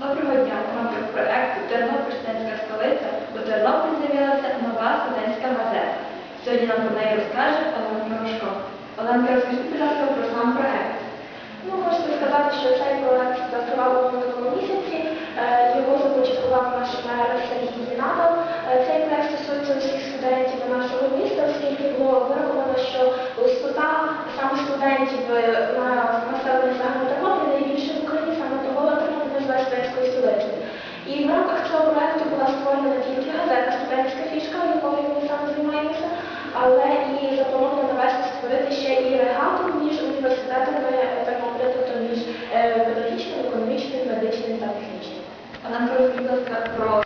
Доброго дня! У рамках проекту Тернопіль студентська столиця у Тернопіль з'явилася нова студентська газета. Сьогодні нам про неї розкаже Оленка Мирошко. Оленка, розкажіть, будь ласка, про сам проект. Але і допомогли навести створити ще і регату між університетами Тернополя, тобто між е, педагогічним, економічним, медичним та технічним. А нам розповідь, будь ласка, про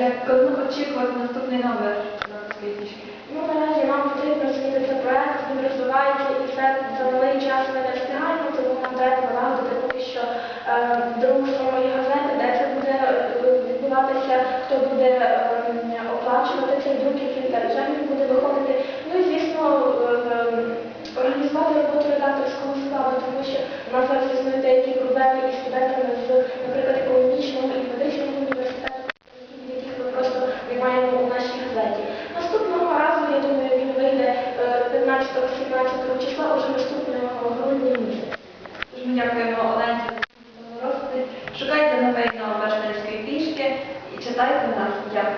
як коли очікувати наступний номер Тернопільської фішки? Ну, наразі нам потрібно змінити проект, він розвивається і все за малий час ми не встигаємо, тому нам треба налагодити поки що е, другу самої газети, де це буде е, відбуватися, хто буде е, оплачувати приймаємо у нашій газеті. Наступного разу, я думаю, він вийде е, 15-17 числа, уже наступного грудня місяця. Дякуємо розповідь. Шукайте новий номер пішки і читайте нас. Дякую.